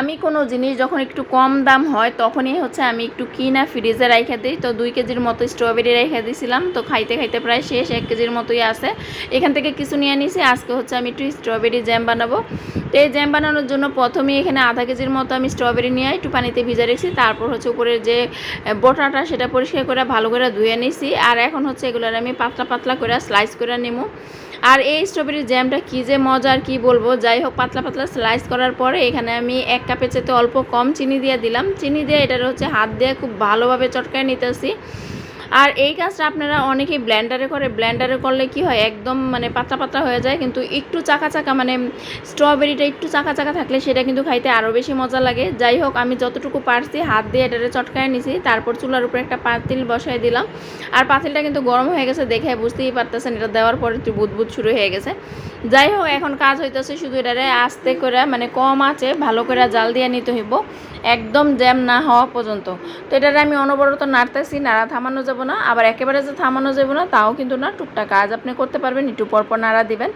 আমি কোনো জিনিস যখন একটু কম দাম হয়, তখনই হচ্ছে আমি একটু কিনা ফ্রিজে রাইখা দিই। তো দুই কেজির মতো স্ট্রবেরি রাইখা দিয়েছিলাম তো খাইতে খাইতে প্রায় শেষ, এক কেজির মতোই আছে। এখান থেকে কিছু নিয়ে নিছি। আজকে হচ্ছে আমি একটু স্ট্রবেরি জ্যাম বানাবো। তো এই জ্যাম বানানোর জন্য প্রথমেই এখানে আধা কেজির মতো আমি স্ট্রবেরি নিয়ে একটু পানিতে ভিজা রেখেছি। তারপর হচ্ছে উপরে যে বোটাটা সেটা পরিষ্কার করে ভালো করে ধুয়ে নিছি। আর এখন হচ্ছে এগুলোর আমি পাতলা পাতলা করে স্লাইস করে নেব আর এই স্ট্রবেরির জ্যামটা কী যে মজার কি বলব? যাই হোক, পাতলা পাতলা স্লাইস করার পরে এখানে আমি এক কাপের চেতে অল্প কম চিনি দিয়ে দিলাম। চিনি দিয়ে এটার হচ্ছে হাত দিয়ে খুব ভালোভাবে চটকায় নিতেছি। আর এই কাজটা আপনারা অনেকেই ব্ল্যান্ডারে করে। ব্ল্যান্ডারে করলে কি হয়, একদম মানে পাতলা পাতলা হয়ে যায়, কিন্তু একটু চাকা চাকা মানে স্ট্রবেরিটা একটু চাকা চাকা থাকলে সেটা কিন্তু খাইতে আরও বেশি মজা লাগে। যাই হোক, আমি যতটুকু পারছি হাত দিয়ে এটারে চটকায় নিছি, তারপর চুলার উপরে একটা পাতিল বসাই দিলাম। আর পাতিলটা কিন্তু গরম হয়ে গেছে দেখে বুঝতেই পারতেছেন, এটা দেওয়ার পরে একটু বুদবুদ শুরু হয়ে গেছে। যাই হোক, এখন কাজ হইতেছে শুধু এটারে আস্তে করে মানে কম আছে, ভালো করে জাল দিয়ে নিতে হইব। একদম জ্যাম না হওয়া পর্যন্ত। তো এটার আমি অনবরত নাড়তেছি, নাড়া থামানো যাব না। আবার একেবারে যে থামানো যাব না, তাও কিন্তু না, টুকটাক কাজ আপনি করতে পারবেন, একটু পরপর নাড়া দিবেন।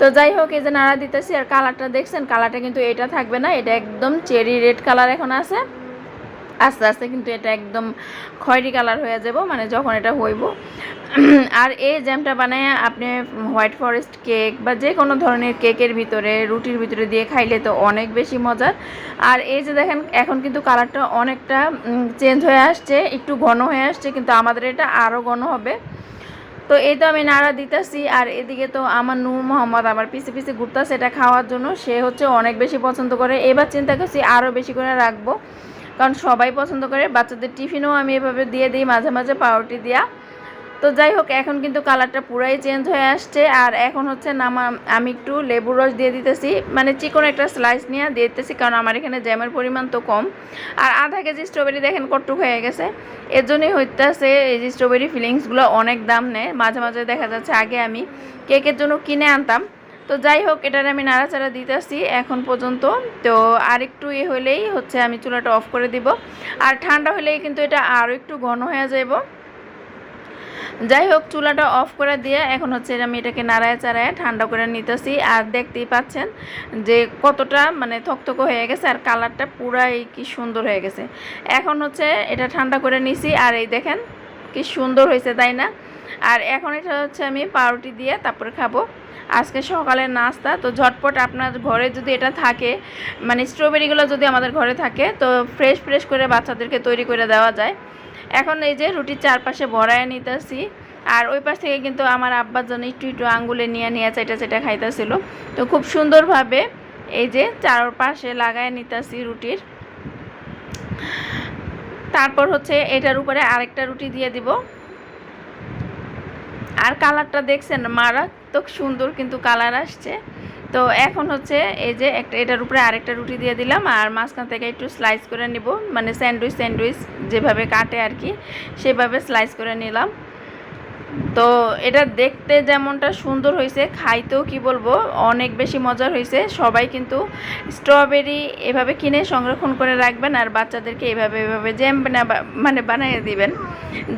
তো যাই হোক, এই যে নাড়া দিতেছি, আর কালারটা দেখছেন, কালারটা কিন্তু এটা থাকবে না, এটা একদম চেরি রেড কালার এখন আছে। আস্তে আস্তে কিন্তু এটা একদম খয়েরি কালার হয়ে যাব মানে যখন এটা হইব। আর এই জ্যামটা বানায় আপনি হোয়াইট ফরেস্ট কেক বা যে কোনো ধরনের কেকের ভিতরে, রুটির ভিতরে দিয়ে খাইলে তো অনেক বেশি মজার। আর এই যে দেখেন, এখন কিন্তু কালারটা অনেকটা চেঞ্জ হয়ে আসছে, একটু ঘন হয়ে আসছে, কিন্তু আমাদের এটা আরও ঘন হবে। তো এই তো আমি নাড়া দিতেছি, আর এদিকে তো আমার নূর মোহাম্মদ আমার পিছে পিছে ঘুরতেছে এটা খাওয়ার জন্য, সে হচ্ছে অনেক বেশি পছন্দ করে। এবার চিন্তা করছি আরও বেশি করে রাখব। কারণ সবাই পছন্দ করে, বাচ্চাদের টিফিনও আমি এভাবে দিয়ে দিই, মাঝে মাঝে পাউরুটি দিয়া। তো যাই হোক, এখন কিন্তু কালারটা পুরাই চেঞ্জ হয়ে আসছে। আর এখন হচ্ছে নামা, আমি একটু লেবুর রস দিয়ে দিতেছি। মানে চিকন একটা স্লাইস নিয়ে দিয়ে দিতেছি, কারণ আমার এখানে জ্যামের পরিমাণ তো কম। আর আধা কেজি স্ট্রবেরি দেখেন কটুক হয়ে গেছে। এর জন্যই হইতেছে এই যে স্ট্রবেরি ফিলিংসগুলো অনেক দাম নেয়। মাঝে মাঝে দেখা যাচ্ছে আগে আমি কেকের জন্য কিনে আনতাম। তো যাই হোক, এটার আমি নাড়াচাড়া দিতেছি এখন পর্যন্ত। তো আর একটু ইয়ে হলেই হচ্ছে আমি চুলাটা অফ করে দিব। আর ঠান্ডা হলেই কিন্তু এটা আরও একটু ঘন হয়ে যাব যাই হোক, চুলাটা অফ করে দিয়ে এখন হচ্ছে আমি এটাকে নাড়ায় চাড়ায় ঠান্ডা করে নিতেছি। আর দেখতেই পাচ্ছেন যে কতটা মানে থকথক হয়ে গেছে আর কালারটা পুরাই কি সুন্দর হয়ে গেছে। এখন হচ্ছে এটা ঠান্ডা করে নিছি। আর এই দেখেন কি সুন্দর হয়েছে, তাই না? আর এখন এটা হচ্ছে আমি পাউরুটি দিয়ে তারপরে খাব। আজকে সকালের নাস্তা, তো ঝটপট আপনার ঘরে যদি এটা থাকে মানে স্ট্রবেরিগুলো যদি আমাদের ঘরে থাকে, তো ফ্রেশ ফ্রেশ করে বাচ্চাদেরকে তৈরি করে দেওয়া যায়। এখন এই যে রুটির চারপাশে ভরায় নিতেছি, আর ওই পাশ থেকে কিন্তু আমার আব্বার জন্য একটু একটু আঙ্গুলে নিয়ে নিয়ে চাইটা চাইটা খাইতেছিল। তো খুব সুন্দরভাবে এই যে চারপাশে লাগায় নিতেছি রুটির। তারপর হচ্ছে এটার উপরে আরেকটা রুটি দিয়ে দিব। আর কালারটা দেখছেন মারাত্মক সুন্দর কিন্তু কালার আসছে। তো এখন হচ্ছে এই যে একটা, এটার উপরে আরেকটা রুটি দিয়ে দিলাম আর মাঝখান থেকে একটু স্লাইস করে নিব। মানে স্যান্ডউইচ স্যান্ডউইচ যেভাবে কাটে আর কি, সেভাবে স্লাইস করে নিলাম। তো এটা দেখতে যেমনটা সুন্দর হয়েছে, খাইতেও কি বলব, অনেক বেশি মজার হয়েছে। সবাই কিন্তু স্ট্রবেরি এভাবে কিনে সংরক্ষণ করে রাখবেন আর বাচ্চাদেরকে এভাবে এভাবে জ্যাম মানে বানিয়ে দিবেন।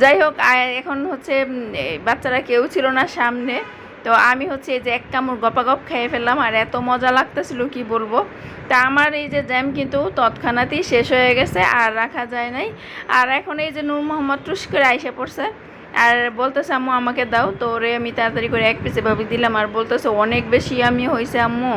যাই হোক এখন হচ্ছে বাচ্চারা কেউ ছিল না সামনে। তো আমি হচ্ছে এই যে এক কামড় গপাগপ খেয়ে ফেললাম, আর এত মজা লাগতেছিল, কি বলব? তা আমার এই যে জ্যাম কিন্তু তৎক্ষণাতেই শেষ হয়ে গেছে, আর রাখা যায় নাই। আর এখন এই যে নূর মোহাম্মদ টুস করে আইসে পড়ছে, আর বলতেছে, আম্মু, আমাকে দাও। তো ওরে আমি তাড়াতাড়ি করে এক পিসে ভাবি দিলাম, আর বলতেছে, অনেক বেশি আমি হয়েছে আম্মু।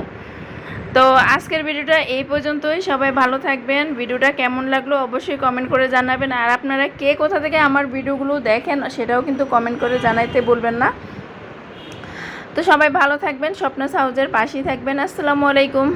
তো আজকের ভিডিওটা এই পর্যন্তই, সবাই ভালো থাকবেন। ভিডিওটা কেমন লাগল অবশ্যই কমেন্ট করে জানাবেন, আর আপনারা কে কোথা থেকে আমার ভিডিওগুলো দেখেন, সেটাও কিন্তু কমেন্ট করে জানাইতে বলবেন না। তো সবাই ভালো থাকবেন স্বপ্ন হাউজের পাশেই থাকবেন। আসসালামু আলাইকুম।